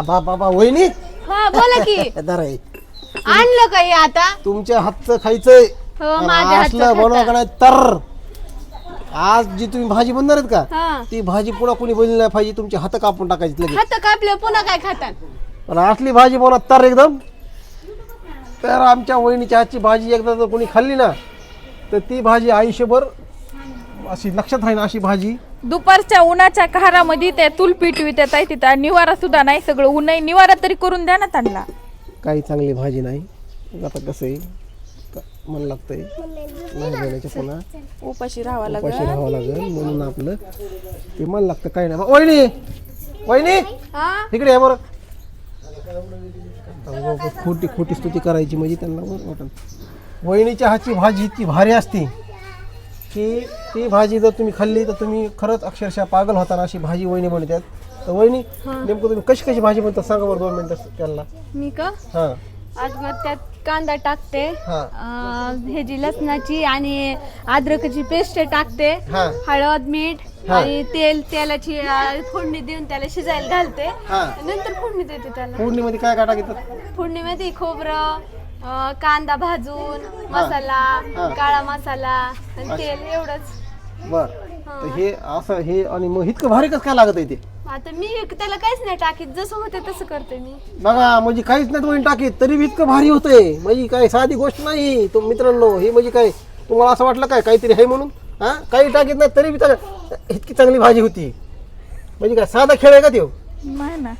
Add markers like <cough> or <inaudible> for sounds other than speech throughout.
आबा बाबा वहिनी. हा बोला की. <laughs> दर आणलं काही आता? तुमच्या हातचं खायचंय. हो असलं हातचं बनवा खाता. का नाही तर. आज जी तुम्ही भाजी बनणार आहेत का हा. ती भाजी पुन्हा कोणी बनली नाही पाहिजे तुमचे हात कापून टाकायची लगेच. हात कापलं पुन्हा काय खातात? पण असली भाजी बनवा तर एकदम. तर आमच्या वहिनीच्या हातची भाजी एकदा जर कोणी खाल्ली ना तर ती भाजी आयुष्यभर अशी लक्षात राहील अशी भाजी. दुपारच्या उन्हाच्या कहारामध्ये त्या तूल पिटवी त्या ताई तिथं निवारा सुद्धा नाही सगळं ऊन आहे. निवारा तरी करून द्या ना त्यांना. काही चांगली भाजी नाही. आता कसं आहे? का- मन लागतंय. नाही बोलायचं पुन्हा. उपाशी राहावं उपाशी लागेल राहावं लागेल. म्हणून आपलं ते मन लागतं काही नाही. वहिनी! वहिनी! हा? आहे बरं. आता खोटी खोटी स्तुती करायची म्हणजे त्यांना बरं वहिनीच्या हातची भाजी इतकी भारी असते. की ती भाजी जर तुम्ही खाल्ली तर तुम्ही खरंच अक्षरशः पागल होताना अशी भाजी वहिनी बनवतात तर वहिनी नेमकं तुम्ही कशी कशी भाजी बनतात सांगा बरं दोन मिनटं त्यांना. मी का? हां. आज मग त्यात कांदा टाकते हां. अं, ह्याची लसणाची आणि अद्रकची पेस्ट टाकते हां. हळद मीठ हा. आणि तेल तेलाची अं, फोडणी देऊन त्याला शिजायला घालते. हां. नंतर फोडणी देते त्याला. फोडणीमध्ये काय काय टाकतात? फोडणीमध्ये खोबरं अं, कांदा भाजून मसाला. काळा मसाला आणि तेल एवढंच. बर. तर हे असं हे आणि मग इतकं भारी कसं काय लागत आहे ते? आता मी त्याला काहीच नाही टाकीत. जसं होते तसं करते मी. बघा म्हणजे काहीच नाही वहिनी टाकीत तरी बी इतकं भारी होतंय. म्हणजे काय साधी गोष्ट नाही. तो मित्रांनो हे म्हणजे काय तुम्हाला असं वाटलं काय काहीतरी आहे म्हणून? हा? काही टाकीत नाही तरी बी इतकी चांगली भाजी होती. म्हणजे काय साधा खेळ आहे का त्यो? नाही ना.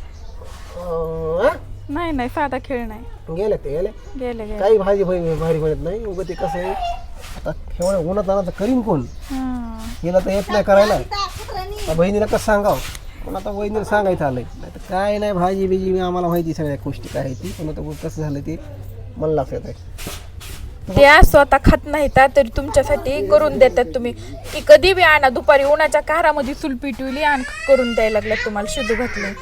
हा? नाही नाही साधा खेळ नाही. गेले ते गेले? गेले गेले. काही भाजी भाई भारी बनत नाही. उगं ते कसं आहे? आता एवढ्या उन्हात आणायचं करीन कोण? हं. हिला तर येत नाही करायला. आता बहिणीला कसं सांगावं? पण आता बहिणीला सांगायचं आलंय. नाही तर काय नाही भाजी बिजी आम्हाला माहिती सगळ्या गोष्टी काय आहे ती. पण आता कसं झालं ते मला लक्षात आहे. त्या स्वतः खात नाही त्या तरी तुमच्यासाठी करून देतात तुम्ही. की कधी बी आणा दुपारी उन्हाच्या कारामध्ये चूल पिटवली आणि करून द्यायला लागल्यात तुम्हाला शिजू घातले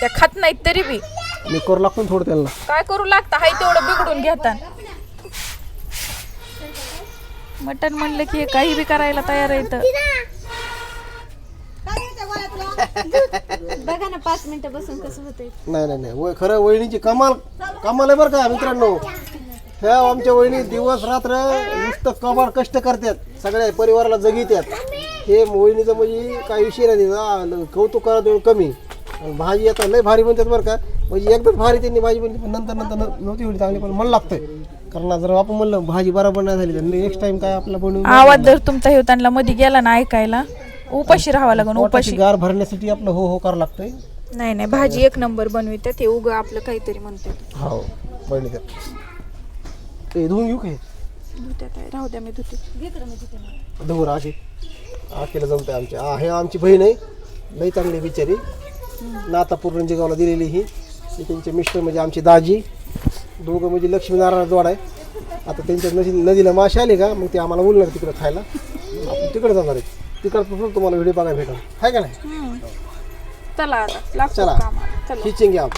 त्या खात नाहीत तरी बी. मी करू लागतो ना थोडं त्यांना. काय करू लागतं? हाय तेवढं बिघडून घेतात. मटण म्हणलं की हे काही बी करायला तयार आहे तर बघा ना पाच मिनिटं बसून कसं होतंय. नाही नाही नाही. वय खरं वहिनीची कमाल कमाल आहे बरं का मित्रांनो. ह्या आमच्या वहिनी दिवस रात्र नुसतं कमाल कष्ट करतात. सगळ्या परिवाराला जगित्यात हे वहिनीचं म्हणजे काही विषय नाही हा, कौतुक करा कमी. आणि भाजी आता लय भारी बनतात बरं का. म्हणजे एकदाच भारी त्यांनी भाजी बनली पण नंतर नंतर नव्हती एवढी चांगली पण मला लागतंय. कारण जर आपण म्हणलं भाजी बरोबर नाही झाली तर नेक्स्ट टाइम काय आपला बनवून आवाज जर तुमचा हे त्यांना मध्ये गेला ना ऐकायला उपाशी राहावं लागेल पोटाची उपाशी. गार भरण्यासाठी आपलं हो हो करावं लागतंय. नाही नाही भाजी एक नंबर बनवितात ते उग आपलं काहीतरी म्हणते हो बहिणी ते धुवून घेऊ काय धुत्यात आहे राहू द्या मी धुते. धुवून अशी आखेला जमते आमची आ हे आमची बहीण आहे. लई चांगली बिचारी. नातापूर रंजेगावला दिलेली ही. त्यांचे मिस्टर म्हणजे आमची दाजी. दोघं म्हणजे लक्ष्मीनारायण जोड आहे. आता त्यांच्या नदी नदीला मासे आले का मग ते आम्हाला बोलणार तिकडे खायला. आपण तिकडे जाणार आहे. तिकडपासून तुम्हाला व्हिडिओ बघायला भेटेल. आहे का नाही? चला आता. लागतो चला. कामाला. चला. खिचेंगे आप